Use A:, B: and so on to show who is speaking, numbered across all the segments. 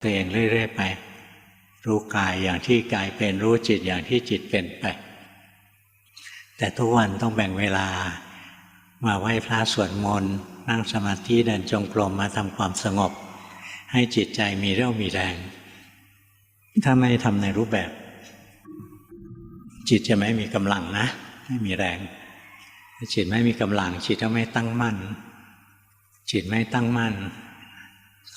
A: ตัวเองเรื่อยๆไป รู้กายอย่างที่กายเป็นรู้จิตอย่างที่จิตเป็นไป แต่ทุกวันต้องแบ่งเวลามาไหว้พระสวดมนต์นั่งสมาธิเดินจงกรมมาทำความสงบ ให้จิตใจมีเรี่ยวมีแรง ถ้าไม่ทำในรูปแบบ จิตจะไม่มีกำลังนะ ไม่มีแรง จิตไม่มีกำลัง จิตก็ไม่ตั้งมั่น จิตไม่ตั้งมั่น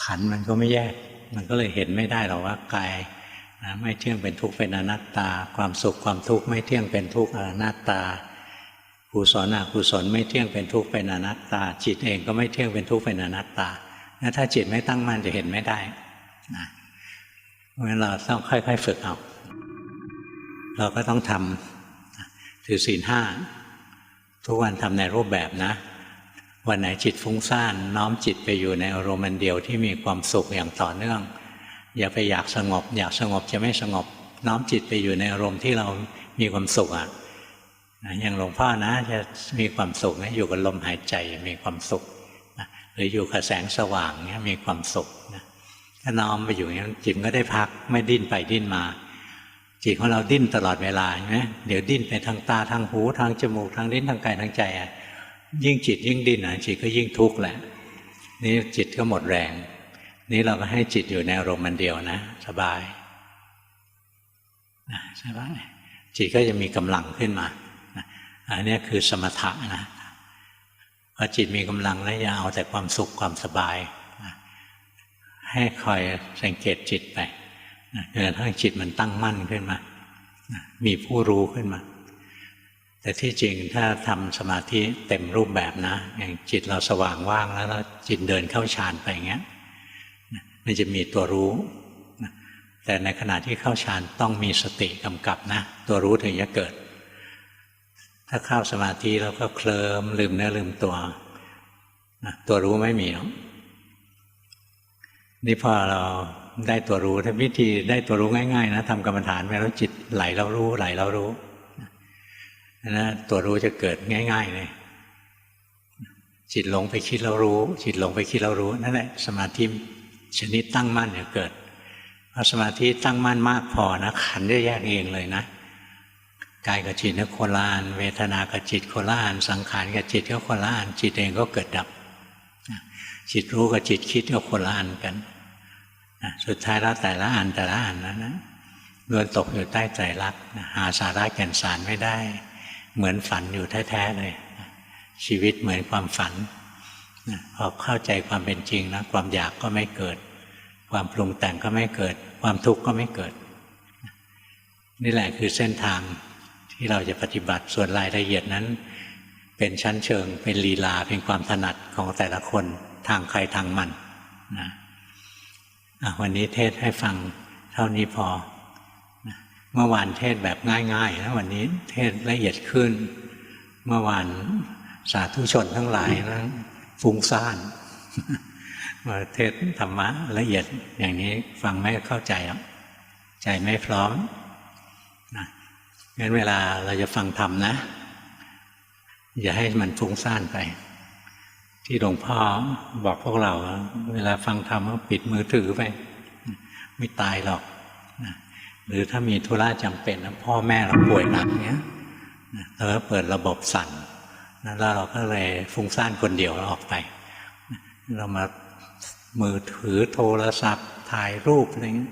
A: ขันมันก็ไม่แยก มันก็เลยเห็นไม่ได้หรอกว่ากายนะไม่เที่ยงเป็นทุกข์เป็นอนัตตา ความสุขความทุกข์ไม่เที่ยงเป็นทุกข์อนัตตากุศลอกุศลไม่เที่ยงเป็นทุกข์เป็นอนัตตา จิตเองก็ไม่เที่ยงเป็นทุกข์เป็นอนัตตาถ้าจิตไม่ตั้งมั่นจะเห็นไม่ได้นะเพราะฉะนั้นเราต้องค่อย ๆ ฝึกเอาเราก็ต้องทำถือศีลห้าทุกวันทำในรูปแบบนะ วันไหนจิตฟุ้งซ่านน้อมจิตไปอยู่ในอารมณ์เดียวที่มีความสุขอย่างต่อเนื่อง อย่าไปอยากสงบ อยากสงบจะไม่สงบ น้อมจิตไปอยู่ในอารมณ์ที่เรามีความสุขอะอย่างหลวงพ่อนะจะมีความสุขนะอยู่กับลมหายใจมีความสุขนะหรืออยู่กับแสงสว่างเนี่ยมีความสุขนะถ้าน้อมไปอยู่อย่างนี้จิตก็ได้พักไม่ดิ้นไปดิ้นมาจิตของเราดิ้นตลอดเวลาใช่ไหมเดี๋ยวดิ้นไปทางตาทางหูทางจมูกทางลิ้นทางกายทางใจอะ ยิ่งจิตยิ่งดิ้นอะจิตก็ยิ่งทุกข์แหละ นี่จิตก็หมดแรง นี่เราก็ให้จิตอยู่ในอารมณ์มันเดียวนะ สบายนะสบายจิตก็จะมีกำลังขึ้นมาอันนี้คือสมถะนะพอจิตมีกำลังแล้วอย่าเอาแต่ความสุขความสบายนะให้คอยสังเกตจิตไปจนกระทั่งจิตมันตั้งมั่นขึ้นมานะมีผู้รู้ขึ้นมา แต่ที่จริงถ้าทำสมาธิเต็มรูปแบบนะ อย่างจิตเราสว่างว่างแล้วแล้วจิตเดินเข้าฌานไปอย่างเงี้ยมันจะมีตัวรู้ แต่ในขณะที่เข้าฌานต้องมีสติกำกับนะ ตัวรู้ถึงจะเกิด ถ้าเข้าสมาธิแล้วก็เคลิมลืมเนื้อลืมตัวนะตัวรู้ไม่มีหรอกนี่พอเราได้ตัวรู้ถ้าวิธีได้ตัวรู้ง่ายๆนะทำกรรมฐานไปแล้วจิตไหลเรารู้ไหลเรารู้ นะตัวรู้จะเกิดง่าย ๆ เลย จิตหลงไปคิดแล้วรู้ จิตหลงไปคิดแล้วรู้นั่นแหละสมาธิชนิดตั้งมั่นเนี่ยเกิดพอสมาธิตั้งมั่นมากพอนะขันจะแยกเองเลยนะกายกับจิตนะโคลานเวทนากับจิตโคลานสังขารกับจิตก็โคลานจิตเองก็เกิดดับจิตรู้กับจิตคิดก็โคลานกันสุดท้ายแล้วแต่ละอันแต่ละอันนั้นนะล้วนตกอยู่ใต้ใจรักหาสาระแก่นสารไม่ได้ เหมือนฝันอยู่แท้ๆเลย ชีวิตเหมือนความฝันพอเข้าใจความเป็นจริงนะความอยากก็ไม่เกิด ความปรุงแต่งก็ไม่เกิด ความทุกข์ก็ไม่เกิด นี่แหละคือเส้นทางที่เราจะปฏิบัติส่วนรายละเอียดนั้น เป็นชั้นเชิง เป็นลีลาเป็นความถนัดของแต่ละคนทางใครทางมันนะวันนี้เทศให้ฟังเท่านี้พอ เมื่อวานเทศแบบง่ายๆนะวันนี้เทศละเอียดขึ้น เมื่อวานสาธุชนทั้งหลายนะฟุ้งซ่านมาเทศธรรมะละเอียดอย่างนี้ฟังไม่เข้าใจหรอกใจไม่พร้อมนะงั้นเวลาเราจะฟังธรรมนะ อย่าให้มันฟุ้งซ่านไป ที่หลวงพ่อบอกพวกเรา เวลาฟังธรรมก็ปิดมือถือไป ไม่ตายหรอกนะ หรือถ้ามีธุระจำเป็นพ่อแม่เราป่วยหนักเนี้ยเราก็เปิดระบบสั่นแล้วเราก็เลยฟุ้งซ่านคนเดียวออกไป เรามามือถือโทรศัพท์ ถ่ายรูปอะไรเงี้ย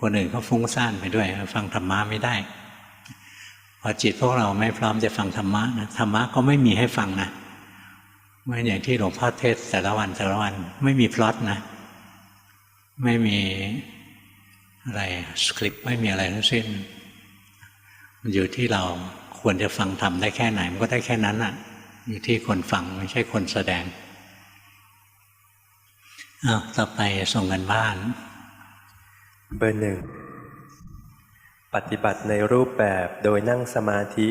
A: คนอื่นเขาฟุ้งซ่านไปด้วย ฟังธรรมะไม่ได้ พอจิตพวกเราไม่พร้อมจะฟังธรรมะนะธรรมะก็ไม่มีให้ฟังนะไม่อย่างที่หลวงพ่อเทศแต่ละวันแต่ละวันไม่มีพล็อตนะ ไม่มี อะไรสคริปต์ไม่มีอะไรทั้งสิ้นมันอยู่ที่เราควรจะฟังทำได้แค่ไหน มันก็ได้แค่นั้นอะ อยู่ที่คนฟังไม่ใช่คนแสดงอ้าวต่อไปส่งกันบ้าน
B: เบอร์หนึ่ง ปฏิบัติในรูปแบบโดยนั่งสมาธิ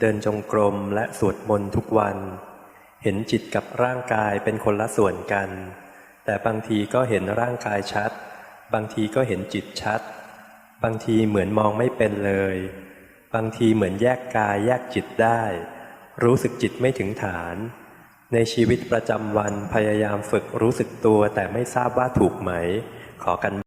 B: เดินจงกรมและสวดมนต์ทุกวัน เห็นจิตกับร่างกายเป็นคนละส่วนกัน แต่บางทีก็เห็นร่างกายชัด บางทีก็เห็นจิตชัด บางทีเหมือนมองไม่เป็นเลย บางทีเหมือนแยกกายแยกจิตได้ รู้สึกจิตไม่ถึงฐาน ในชีวิตประจำวันพยายามฝึกรู้สึกตัวแต่ไม่ทราบว่าถูกไหม ขอกัน